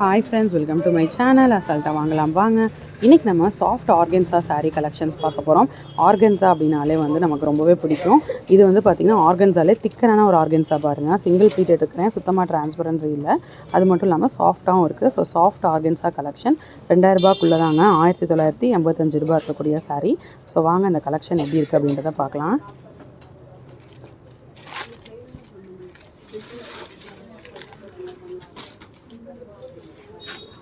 Hi friends welcome to my channel அசால்ட்டாக வாங்கலாம் வாங்க. இன்றைக்கி நம்ம சாஃப்ட் ஆர்கன்ஸா சாரீ கலெக்ஷன்ஸ் பார்க்க போகிறோம் ஆர்கன்ஸா அப்படின்னாலே வந்து நமக்கு ரொம்பவே பிடிக்கும். இது வந்து பார்த்திங்கன்னா ஆர்கன்ஸாலே திக்கனான ஒரு ஆர்கன்ஸா பாருங்கள் சிங்கிள் பீட் எடுக்கிறேன். சுத்தமாக டிரான்ஸ்பரன்சி இல்லை. அது மட்டும் இல்லாமல் சாஃப்ட்டாகவும் இருக்குது ஸோ சாஃப்ட் ஆர்கன்ஸா கலெக்ஷன் ரெண்டாயிரரூபாக்குள்ளே தாங்க ஆயிரத்தி தொள்ளாயிரத்தி எண்பத்தஞ்சு ரூபா இருக்கக்கூடிய சாரீ ஸோ வாங்க இந்த கலெக்ஷன் எப்படி இருக்குது அப்படின்றத பார்க்கலாம்.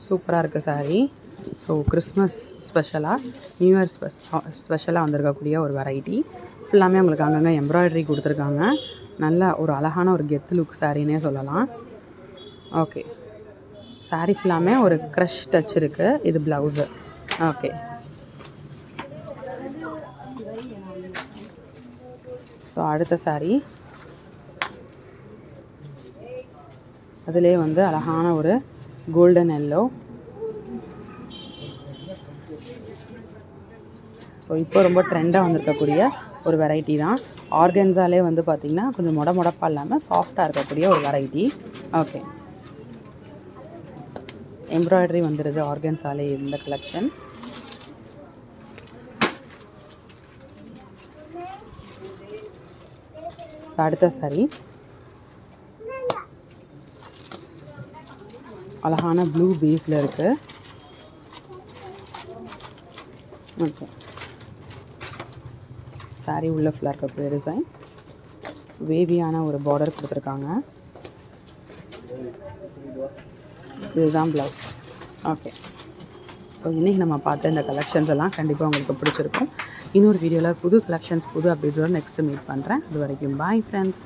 சூப்பராக இருக்குது saree. ஸோ கிறிஸ்மஸ் ஸ்பெஷலாக நியூ இயர் ஸ்பெஷலாக வந்திருக்கக்கூடிய ஒரு வெரைட்டி ஃபுல்லாமே உங்களுக்கு அங்கங்கே எம்ப்ராய்டரி கொடுத்துருக்காங்க. நல்ல ஒரு அழகான ஒரு கெத்து லுக் சாரின்னே சொல்லலாம். ஓகே saree ஃபுல்லாமே ஒரு க்ரஷ் டச் இருக்குது இது ப்ளவுஸு ஓகே ஸோ அடுத்த saree. அதிலே வந்து அழகான ஒரு கோல்டன் எல்லோ ஸோ இப்போ ரொம்ப ட்ரெண்டாக வந்திருக்கக்கூடிய ஒரு வெரைட்டி தான். ஆர்கன்ஸாலே வந்து பார்த்திங்கன்னா கொஞ்சம் முட முடப்பாக இல்லாமல் சாஃப்டாக இருக்கக்கூடிய ஒரு வெரைட்டி ஓகே எம்ப்ராய்டரி வந்துடுது ஆர்கன்ஸாலே இந்த கலெக்ஷன் அடுத்த சாரி அழகான ப்ளூ பேஸில் இருக்குது ஓகே saree உள்ள ஃபுல்லாக இருக்கக்கூடிய டிசைன் வேவியான ஒரு பார்டர் கொடுத்துருக்காங்க. இதுதான் ப்ளவுஸ் ஓகே ஸோ இன்றைக்கி நம்ம பார்த்த இந்த கலெக்ஷன்ஸ் எல்லாம் கண்டிப்பாக உங்களுக்கு பிடிச்சிருக்கும். இன்னொரு வீடியோவில் புது கலெக்ஷன்ஸ் புது அப்டேட்ஸோடு நெக்ஸ்ட்டு மீட் பண்ணுறேன் அது வரைக்கும் பாய் ஃப்ரெண்ட்ஸ்